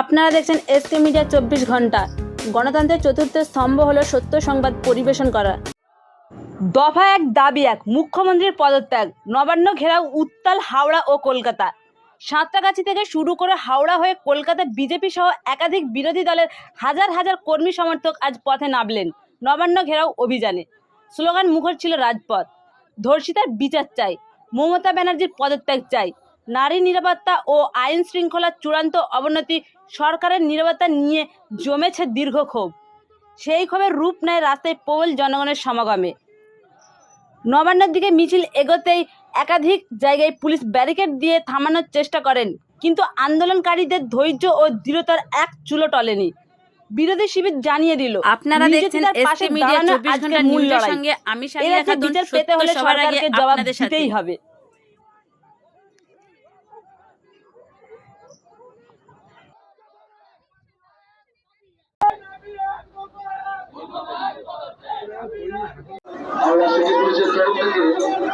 আপনারা দেখছেন SK media চব্বিশ ঘণ্টা। গণতন্ত্রের চতুর্থ স্তম্ভ হলো সত্য সংবাদ পরিবেশন করা। দফা এক, দাবি এক, মুখ্যমন্ত্রীর পদত্যাগ, নবান্ন ঘেরাও উত্তাল হাওড়া ও কলকাতা। সাঁতরাগাছি থেকে শুরু করে হাওড়া হয়ে কলকাতা বিজেপি সহ একাধিক বিরোধী দলের হাজার হাজার কর্মী সমর্থক আজ পথে নামলেন নবান্ন ঘেরাও অভিযানে। স্লোগান মুখর ছিল রাজপথ। ধর্ষিতার বিচার চাই, মমতা ব্যানার্জির পদত্যাগ চাই। নারী নিরাপত্তা ও আইন শৃঙ্খলার চূড়ান্ত অবনতি সরকারের নিরাপত্তা নিয়ে জমেছে দীর্ঘ ক্ষোভ। সেই ক্ষোভের রূপ নেয় রাস্তায় প্রবল জনগণের সমাগমে। নবান্নের দিকে মিছিল এগোতেই একাধিক জায়গায় পুলিশ ব্যারিকেড দিয়ে থামানোর চেষ্টা করেন কিন্তু আন্দোলনকারীদের ধৈর্য ও দৃঢ়তার এক চুলো টলেনি। বিরোধী শিবির জানিয়ে দিল আপনারা দেখছেন পাশে মিডিয়া দাঁড়ানো চব্বিশ আজকের ঘণ্টা নিউজের সঙ্গে আমি খাতুন বিচার পেতে হলে সবার আগে সরকারকে জবাব দিতেই হবে। পুলিশের তরফ থেকে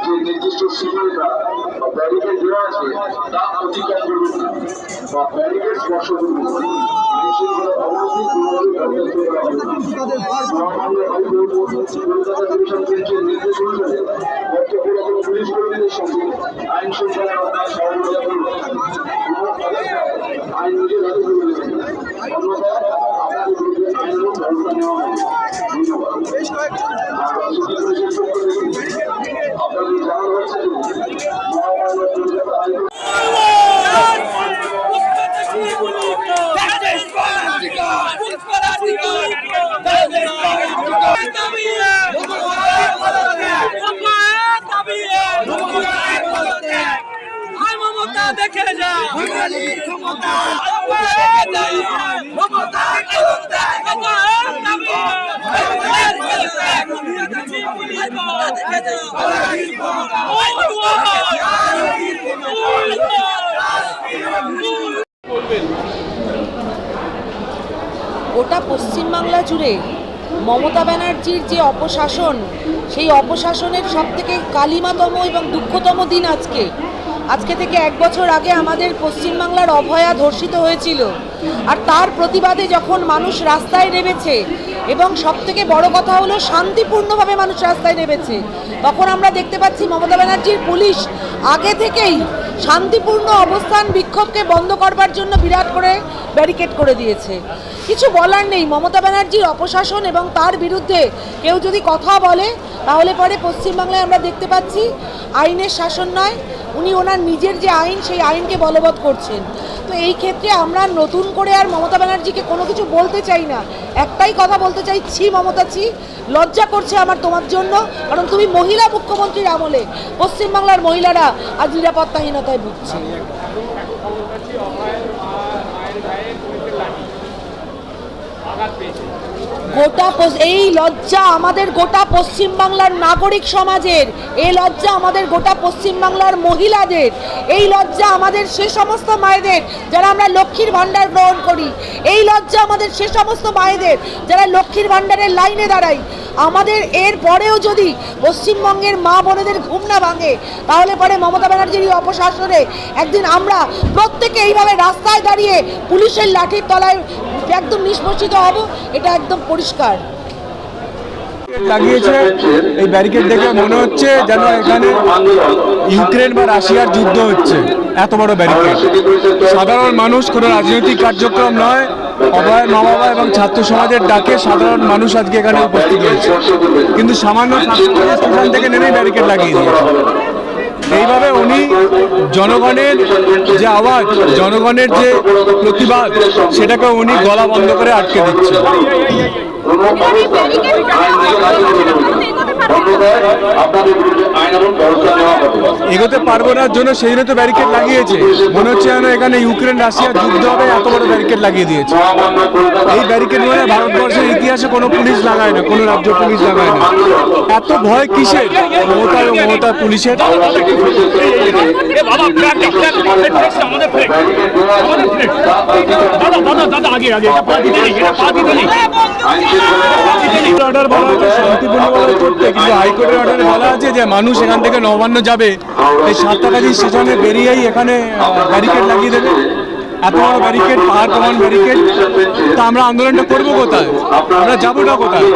যে নির্দিষ্ট সীমাটা বা ব্যারিকেড দেওয়া আছে, তা অতিক্রম করবেন না। বা ব্যারিকেড স্পর্শ করবেন কলকাতা ডিভিশন বেঞ্চের নির্দেশ অনুসারে কর্তব্যরত পুলিশ কর্মীদের সঙ্গে আইন শৃঙ্খলা দেখে গোটা পশ্চিমবাংলা জুড়ে মমতা ব্যানার্জির যে অপশাসন, সেই অপশাসনের সব থেকে কালিমাতম এবং দুঃখতম দিন আজকে। আজকে থেকে এক বছর আগে আমাদের পশ্চিমবাংলার অভয়া ধর্ষিত হয়েছিল। আর তার প্রতিবাদে যখন মানুষ রাস্তায় নেমেছে, এবং সব থেকে বড় কথা হলো শান্তিপূর্ণভাবে মানুষ রাস্তায় নেমেছে, তখন আমরা দেখতে পাচ্ছি মমতা ব্যানার্জির পুলিশ আগে থেকেই শান্তিপূর্ণ অবস্থান বিক্ষোভকে বন্ধ করবার জন্য বিরাট করে ব্যারিকেড করে দিয়েছে। কিছু বলার নেই, মমতা ব্যানার্জির অপশাসন এবং তার বিরুদ্ধে কেউ যদি কথা বলে, তাহলে পরে পশ্চিমবাংলায় আমরা দেখতে পাচ্ছি আইনের শাসন নয়, উনি ওনার নিজের যে আইন, সেই আইনকে বলবৎ করছেন। তো এই ক্ষেত্রে আমরা নতুন করে আর মমতা ব্যানার্জিকে কোনো কিছু বলতে চাই না। একটাই কথা বলতে চাই, ছি মমতা ছি, লজ্জা করছে আমার তোমার জন্য, কারণ তুমি মহিলা মুখ্যমন্ত্রীর আমলে। পশ্চিমবাংলার মহিলারা আজ নিরাপত্তাহীনতায় ভুগছে। গোটা এই লজ্জা আমাদের গোটা পশ্চিমবাংলার নাগরিক সমাজের, এই লজ্জা আমাদের গোটা পশ্চিমবাংলার মহিলাদের, এই লজ্জা আমাদের সে সমস্ত মায়েদের যারা আমরা লক্ষ্মীর ভাণ্ডার গ্রহণ করি, এই লজ্জা আমাদের সে সমস্ত মায়েদের যারা লক্ষ্মীর ভাণ্ডারের লাইনে দাঁড়াই আমাদের এর পরেও যদি পশ্চিমবঙ্গের মা বোনেদের ঘুম না ভাঙে, তাহলে পরে মমতা ব্যানার্জির অপশাসনে একদিন আমরা প্রত্যেকে এইভাবে রাস্তায় দাঁড়িয়ে পুলিশের লাঠির তলায় একদম নিষ্পষিত হব, এটা একদম পরিষ্কার। লাগিয়েছে। এই ব্যারিকেড দেখে মনে হচ্ছে যেন এখানে ইউক্রেন বা রাশিয়ার যুদ্ধ হচ্ছে। এত বড় ব্যারিকেড। সাধারণ মানুষ, কোনো রাজনৈতিক কার্যক্রম নয়। অভয়, মা বাবা এবং ছাত্র সমাজের ডাকে সাধারণ মানুষ আজকে এখানে উপস্থিত হয়েছে। কিন্তু সামান্য স্টেশন থেকে নেমেই ব্যারিকেড লাগিয়ে দিয়েছে। এইভাবে উনি জনগণের যে আওয়াজ, জনগণের যে প্রতিবাদ, সেটাকে উনি গলা বন্ধ করে আটকে দিচ্ছে এগোতে পারব না, জন্য সেই জন্য তো ব্যারিকেড লাগিয়েছে। মনে হচ্ছে যেন এখানে ইউক্রেন রাশিয়া যুদ্ধ হবে, এত বড় ব্যারিকেড লাগিয়ে দিয়েছে। এই ব্যারিকেড মানে ভারতবর্ষের ইতিহাসে কোনো পুলিশ লাগায় না, কোনো রাজ্য পুলিশ লাগায় না। এত ভয় কিসের? মমতা এবং মমতা পুলিশের। আগে আগে এটা পা দিতে নেই এটা পা দিতে নেই আইনশৃঙ্খলা অর্ডার বলা করতে কিন্তু হাইকোর্টের অর্ডারে বলা আছে যে মানুষ এখান থেকে নবান্ন যাবে। এই সাতটাকাজি স্টেশনে বেরিয়েই এখানে ব্যারিকেড লাগিয়ে দেবে। এত বড় ব্যারিকেড পাহাড় ব্যারিকেড তা আমরা আন্দোলনটা করব কোথায়? আমরা যাব না কোথায়